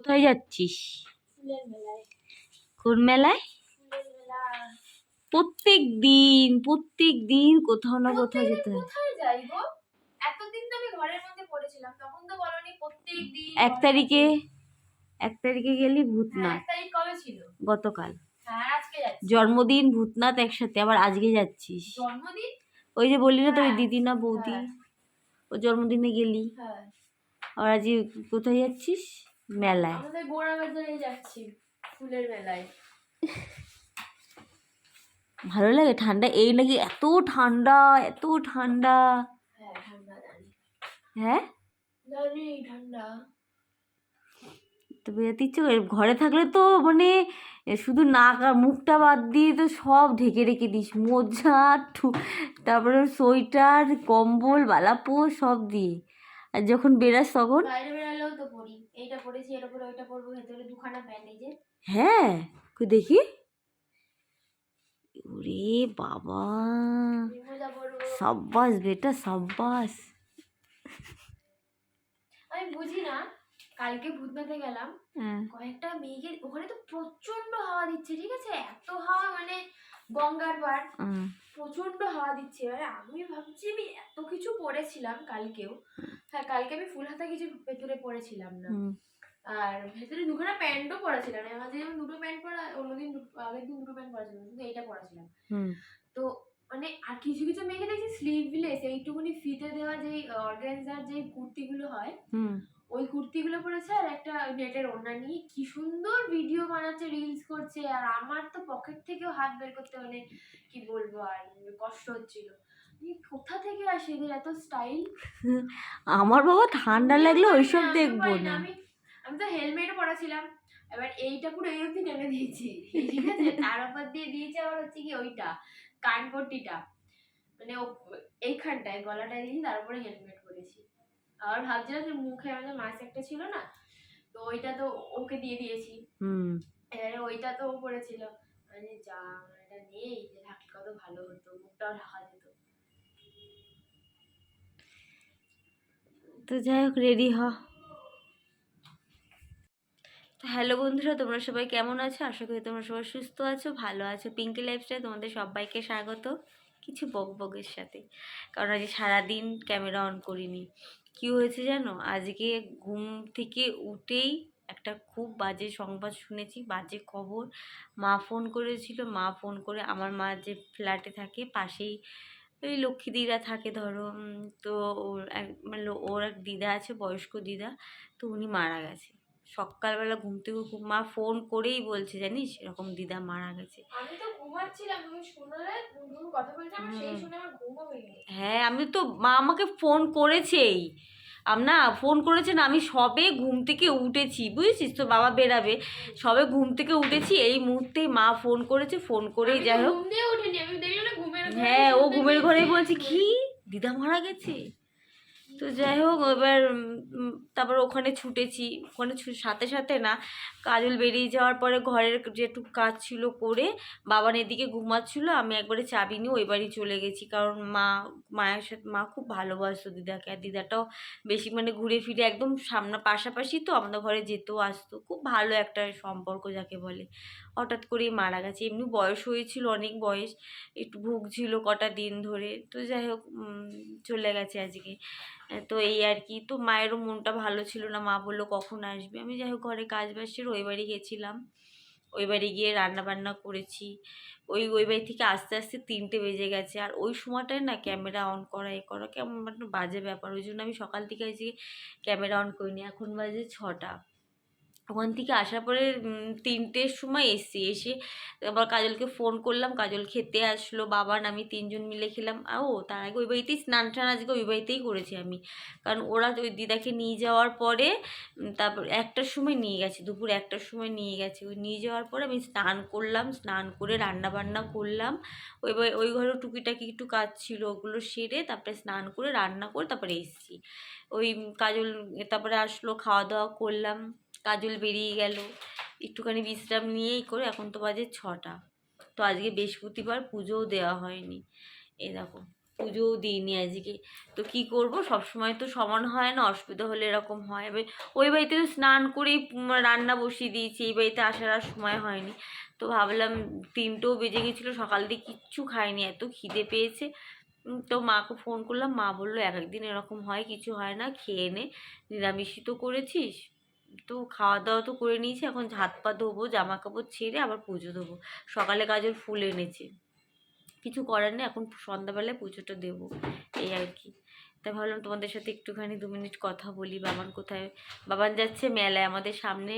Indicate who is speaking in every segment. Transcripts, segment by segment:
Speaker 1: কোথায় যাচ্ছিস? কোন মেলায়। প্রত্যেক দিন প্রত্যেক দিন কোথাও না কোথাও যেতে হয়।
Speaker 2: কোথায় যাই গো? এতদিন তো আমি ঘরের মধ্যে পড়েছিলাম তখন তো বলনি প্রত্যেক দিন
Speaker 1: এক তারিখে এক তারিখে গেলি
Speaker 2: হ্যাঁ,
Speaker 1: ভূতনাথ
Speaker 2: কবে ছিল?
Speaker 1: গতকাল।
Speaker 2: হ্যাঁ
Speaker 1: জন্মদিন ভূতনাথ একসাথে আবার আজকে যাচ্ছিস।
Speaker 2: জন্মদিন?
Speaker 1: ওই যে বললি না তোর
Speaker 2: হ্যাঁ,
Speaker 1: দিদি না বৌদি?
Speaker 2: হ্যাঁ।
Speaker 1: ও জন্মদিনে গেলি।
Speaker 2: হ্যাঁ।
Speaker 1: আবার আজকে কোথায় যাচ্ছিস? মেলায়।
Speaker 2: আমাদের গোড়া বাজারে যাচ্ছি ফুলের মেলায়।
Speaker 1: ভালো লাগে ঠান্ডা? এই নাকি এত ঠান্ডা এত ঠান্ডা।
Speaker 2: হ্যাঁ ঠান্ডা
Speaker 1: হ্যাঁ? তো বেরোতে ইচ্ছে করে ঘরে থাকলে তো মানে শুধু নাক আর মুখটা বাদ দিয়ে তো সব ঢেকে রেখে দিস। মোজা তারপরে সোয়েটার কম্বল বালাপো সব দিয়ে। আর যখন বেরাস তখন?
Speaker 2: বাইরে বেরালেও তো পরি এইটা পরেছি এর উপরে ওইটা পরবো ভেতরে দুখানা প্যান্ট এই যে
Speaker 1: হ্যাঁ কই দেখি। ওরে বাবা। সাব্বাস বেটা সাব্বাস।
Speaker 2: আমি বুঝি না কালকে ভূতনাথে গেলাম।
Speaker 1: হ্যাঁ।
Speaker 2: কয়েকটা মেঘের ওখানে তো প্রচণ্ড হাওয়া দিচ্ছে ঠিক আছে? এত হাওয়া মানে গঙ্গার পার প্রচণ্ড হাওয়া দিচ্ছে। এবারে আমি ভাবছি আমি এত কিছু পরেছিলাম কালকেও। হ্যাঁ কালকে আমি ফুল হাতা কিছু ভেতরে পরেছিলাম না। আর ভেতরে দুখানা প্যান্টও পরেছিলাম মাঝে যেমন দুটো প্যান্ট পরা অন্যদিন দুটো- আগের দিন দুটো প্যান্ট পরেছিলাম কিন্তু এইটা পরেছিলাম তো মানে আর কিছু কিছু মেঘে দেখছি স্লিভলেস এইটুকুনি ফিতে দেওয়া যেই অর্গানজার যেই কুর্তিগুলো হয়। ওই কুর্তিগুলো পরেছে আর একটা নেটের ওড়না নিয়ে। কি সুন্দর ভিডিও বানাচ্ছে রিলস করছে। আর আমার তো পকেট থেকেও হাত বের করতে মানে কি বলব আর কষ্ট হচ্ছিল। কোথা থেকে আসে এদের এত স্টাইল
Speaker 1: আমার বাবা ঠান্ডা লাগলে ওইসব দেখব না।
Speaker 2: আমি আমি তো হেলমেটও পরেছিলাম। এবার এইটা পুরো এই অবধি টেনে দিয়েছি। ঠিক আছে তার উপর দিয়ে দিয়েছে আবার হচ্ছে কি ওইটা কানপট্টিটা মানে এইখানটায় গলাটায় দিয়েছি তারপরে হেলমেট পরেছি। আবার ভাবছিলাম যে মুখে আমাদের মাছ একটা ছিল না তো ওইটা তো ওকে দিয়ে দিয়েছি।
Speaker 1: হুম।
Speaker 2: এবারে ওইটা তো ও পড়েছিল মানে যা আমার এটা নেই যে থাকলে কত ভালো হতো মুখটাও ঢাকা যেত
Speaker 1: তো যাই হোক রেডি হ। হ্যালো বন্ধুরা তোমরা সবাই কেমন আছো? আশা করি তোমরা সবাই সুস্থ আছো ভালো আছো। পিঙ্কি লাইফস্টাইল তোমাদের সবাইকে স্বাগত। কিছু বকবকের সাথে। কারণ আজকে সারাদিন ক্যামেরা অন করিনি। কি হয়েছে জানো? আজকে ঘুম থেকে উঠেই একটা খুব বাজে সংবাদ শুনেছি, বাজে খবর। মা ফোন করেছিল, মা ফোন করে আমার মা যে ফ্ল্যাটে থাকে, পাশেই ওই লক্ষ্মী দিদা থাকে ধরো তো ওর এক মানে ওর এক দিদা আছে, বয়স্ক দিদা, তো উনি মারা গেছে। সকালবেলা ঘুম থেকে মা ফোন করেই বলছে জানিস? এরকম দিদা মারা গেছে।
Speaker 2: আমি তো ঘুমাচ্ছিলাম তুমি শুনলে কথা বলছো আমার সেই শুনে আমার ঘুমও
Speaker 1: হ্যাঁ আমি তো মা আমাকে ফোন করেছেই। না ফোন করেছেন আমি সবে ঘুম থেকে উঠেছি বুঝেছিস? তো বাবা বেরাবে। সবে ঘুম থেকে উঠেছি এই মুহূর্তেই মা ফোন করেছে ফোন করেই যাই হোক। হ্যাঁ ও ঘুমের। ঘরেই বলছে কি? দিদা মারা গেছে? তো যাই হোক, এবার তারপর ওখানে ছুটেছি। ওখানে সাথে সাথে না, কাজল বেরিয়ে যাওয়ার পরে ঘরের যেটুকু কাজ ছিল করে, বাবান এদিকে ঘুমাচ্ছিল, আমি একবারে চাবি নিয়ে ওই বাড়ি চলে গেছি। কারণ মা, মায়ের সাথে, মা খুব ভালোবাসতো দিদাকে, আর দিদাটাও বেশি মানে ঘুরে ফিরে একদম সামনা, পাশাপাশি তো আমাদের ঘরে যেতেও আসতো। খুব ভালো একটা সম্পর্ক যাকে বলে। হঠাৎ করেই মারা গেছে। এমনি বয়স হয়েছিল অনেক বয়স, একটু ভুগছিল কটা দিন ধরে। তো যাই হোক চলে গেছে আজকে। তো এই আর কি। তো মায়েরও মনটা ভালো ছিল না। মা বলল, কখন আসবে? আমি যাই হোক, ঘরে কাজ বাজ ছিল ওই বাড়ি গেছিলাম। ওই বাড়ি গিয়ে রান্না বান্না করেছি। ওই ওই বাড়ি থেকে আস্তে আস্তে তিনটে বেজে গেছে। আর ওই সময়টায় না ক্যামেরা অন করা, এ করা কেমন বাজে ব্যাপার। ওই জন্য আমি সকাল থেকে আজকে ক্যামেরা অন করিনি। এখন বাজে ছটা। ওখান থেকে আসার পরে তিনটের সময় এসছি। এসে আবার কাজলকে ফোন করলাম। কাজল খেতে আসলো বাবান আমি তিনজন মিলে খেলাম। ও, তার আগে ওই বাড়িতেই স্নান টান আজকে ওই বাড়িতেই করেছি আমি। কারণ ওরা ওই দিদাকে নিয়ে যাওয়ার পরে তারপর একটার সময় নিয়ে গেছে, দুপুর একটার সময় নিয়ে গেছে। ওই নিয়ে যাওয়ার পরে আমি স্নান করলাম, স্নান করে রান্না বান্না করলাম। ওই ওই ঘরে টুকিটাকি একটু কাজ ছিল ওগুলো সেরে তারপরে স্নান করে, রান্না করে তারপরে এসেছি। ওই কাজল, তারপরে আসলো, খাওয়া দাওয়া করলাম। কাজল বেরিয়ে গেল। একটুখানি বিশ্রাম নিয়েই করে এখন তো বাজে ছটা। তো আজকে বৃহস্পতিবার পুজোও দেওয়া হয়নি। এই দেখো, পুজোও দিইনি আজকে। তো কি করব? সব সময় তো সমান হয় না, অসুবিধা হলে এরকম হয়। এবার ওই বাড়িতে তো স্নান করেই রান্না বসিয়ে দিয়েছি, এই বাড়িতে আসার আর সময় হয়নি। তো ভাবলাম তিনটেও বেজে গেছিল, সকাল দিয়ে কিচ্ছু খাইনি, এত খিদে পেয়েছে। তো মাকে ফোন করলাম, মা বলল এক একদিন এরকম হয়, কিছু হয় না, খেয়ে নে। নিরামিষই তো করেছিস। তো খাওয়া দাওয়া তো করে নিয়েছি, এখন হাত পা ধোবো জামা কাপড় ছেড়ে আবার পুজো দেবো সকালে কাজের ফুল এনেছে। কিছু করার নেই, এখন সন্ধ্যাবেলায় পুজোটা দেবো, এই আর কি। তাই ভাবলাম তোমাদের সাথে একটুখানি দু মিনিট কথা বলি, বাবান কোথায়? বাবান যাচ্ছে মেলায়, আমাদের সামনে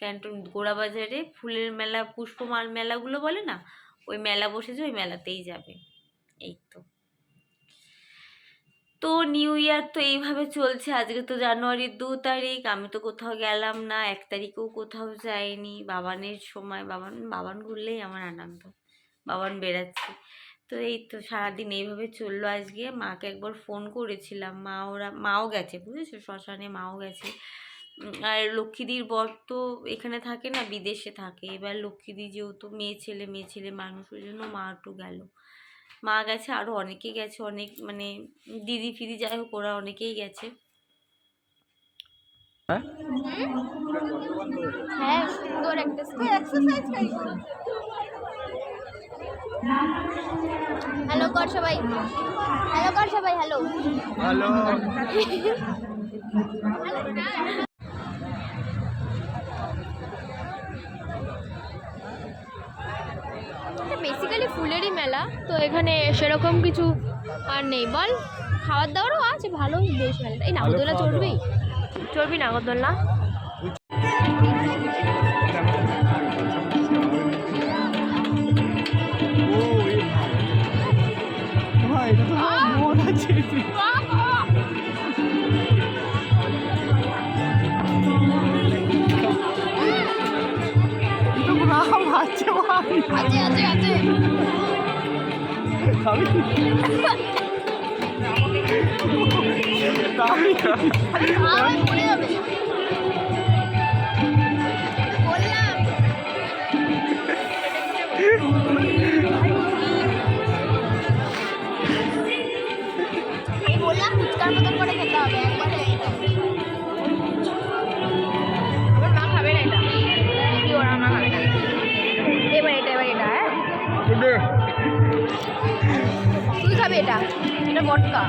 Speaker 1: ক্যান্টন গোড়াবাজারে ফুলের মেলা, পুষ্পমাল মেলাগুলো বলে না? ওই মেলা বসেছে, ওই মেলাতেই যাবে। এই তো। তো নিউ ইয়ার তো এইভাবে চলছে। আজকে তো জানুয়ারির দু তারিখ, আমি তো কোথাও গেলাম না, এক তারিখেও কোথাও যাইনি। বাবানের সময়, বাবান বাবান ঘুরলেই আমার আনন্দ, বাবান বেড়াচ্ছে। তো এই তো সারাদিন এইভাবে চলল আজকে। মাকে একবার ফোন করেছিলাম। মা ওরা, মাও গেছে, বুঝেছ? শ্মশানে মাও গেছে। আর লক্ষ্মীদির বর তো এখানে থাকে না, বিদেশে থাকে। এবার লক্ষ্মীদি যেহেতু মেয়ে ছেলে মেয়ে ছেলে মানুষ, ওই জন্য মা একটু গেল। মা গেছে আরও অনেকে গেছে অনেক মানে দিদি ফিদি যাই হোক ওরা অনেকেই গেছে।
Speaker 2: হ্যাঁ? সুন্দর একটা এক্সারসাইজ হ্যালো কর সবাই। হ্যালো কর সবাই হ্যালো
Speaker 3: হ্যালো
Speaker 2: এটা বেসিক্যালি ফুলেরই মেলা তো এখানে সেরকম কিছু আর নেই। বল খাওয়ার দাওয়ারও আছে ভালো বেশ মেলাটা। এই নাগরদোলা চড়বি চড়বি নাগরদোলা।
Speaker 3: গ্রাম আছে ভাই
Speaker 2: আছে আছে আছে
Speaker 3: খাবি তাই
Speaker 2: আমার মনে যাবে বললাম তুই খাবে এটা? এটা বটকা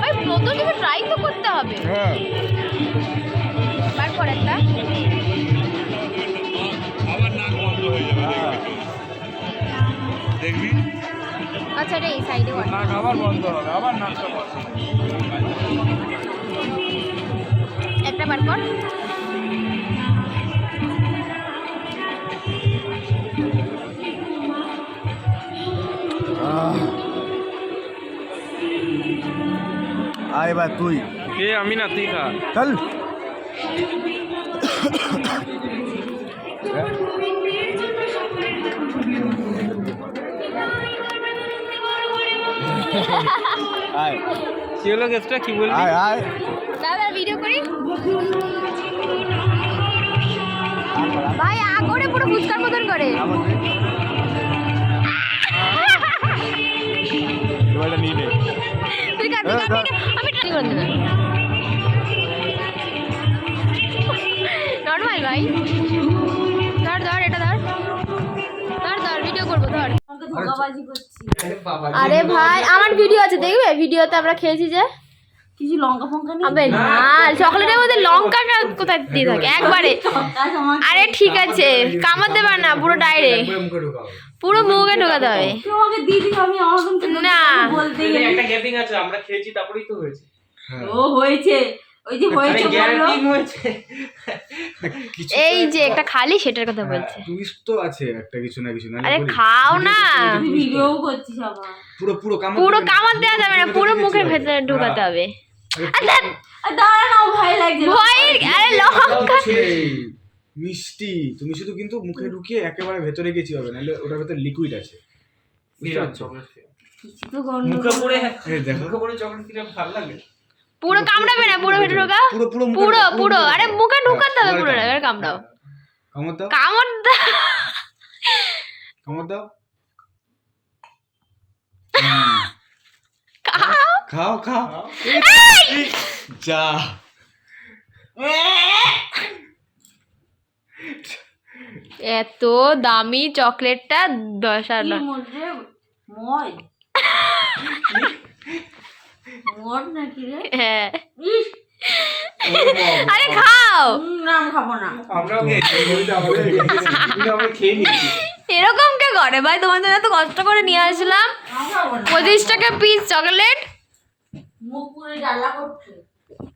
Speaker 2: ভাই নতুন কিছু ট্রাই তো করতে হবে।
Speaker 3: হ্যাঁ।
Speaker 2: বার কর একটা
Speaker 3: দেখবি?
Speaker 2: আচ্ছা এটা এই সাইডে কর
Speaker 3: আবার বন্ধ হবে আবার নাকটা
Speaker 2: একটা বার কর।
Speaker 3: আয় এবার তুই।
Speaker 4: কে আমি না তুই খা।
Speaker 3: চল। আয়।
Speaker 4: কি হলো গেছটা কি বলবি?
Speaker 3: আয় আয়।
Speaker 2: দাদা ভিডিও করি? ভাই আগরে পুরো ফুচকার মতন করে। করে দেব নর্মাল ভাই। ধর ধর এটা ধর। ধর ধর ভিডিও করব ধর। আরে ভাই আমার ভিডিও আছে দেখবে? ভিডিওতে আমরা খেয়েছি যে?
Speaker 1: কিছু লঙ্কা ফঙ্কা নেই?
Speaker 2: না চকলেটের মধ্যে লঙ্কাটা কোথায় দিয়ে থাকে? একবারে। আরে ঠিক আছে কামড় দেবে না পুরো ডাইরেক্ট পুরো মুখে ঢোকাতে হবে। না।
Speaker 4: একটা গ্যাপিং আছে আমরা খেয়েছি তারপরেই তো হয়েছে।
Speaker 1: ও হয়েছে। ওই যে হয়েছে বলল।
Speaker 2: এই যে একটা খালি সেটার কথা বলছে।
Speaker 3: টুইস্ট তো আছে একটা কিছু না কিছু না
Speaker 2: আরে খাও না।
Speaker 1: ভিডিও করছিস আবার।
Speaker 3: পুরো পুরো কামড়
Speaker 2: পুরো
Speaker 3: না।
Speaker 2: কামড় দেওয়া যাবে না পুরো মুখের
Speaker 3: হ্যাঁ।
Speaker 2: ভেতরে ঢোকাতে হবে।
Speaker 1: ভয় লাগছে।
Speaker 2: ভয় আরে লঙ্কা
Speaker 3: মিষ্টি। তুমি শুধু কিন্তু মুখে ঢুকিয়ে একেবারে ভেতরে গেছি হবে নাহলে ওটার ভেতরে লিকুইড আছে। বুঝতে পারছ।
Speaker 4: মুখে পড়ে
Speaker 3: দেখো।
Speaker 4: মুখে পড়ে চকলেট ভালো লাগে?
Speaker 2: পুরো কামড়াবে না? পুরো ভেতরে ঢোকা?
Speaker 3: পুরো পুরো
Speaker 2: পুরো পুরো আরে মুখে ঢোকাতে হবে
Speaker 3: হ্যাঁ,
Speaker 2: পুরো
Speaker 3: এবার
Speaker 2: এবার কামড়াও।
Speaker 3: কামড় দাও।
Speaker 2: কামড় দা-
Speaker 3: কামড় দাও। হুম। খাও খাও। যা।
Speaker 2: এত দামি চকলেটটা দশ
Speaker 1: এর মধ্যে মদ নাকি রে?
Speaker 2: হ্যাঁ। আরে খাও।
Speaker 1: না আমি খাব না।
Speaker 4: আমরাও খেয়ে
Speaker 2: এরকম কে করে? ভাই তোমাদের এত কষ্ট করে নিয়ে আসলাম। পঁচিশ টাকা পিস চকলেট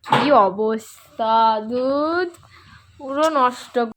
Speaker 2: কি অবস্থা দুধ? পুরো নষ্ট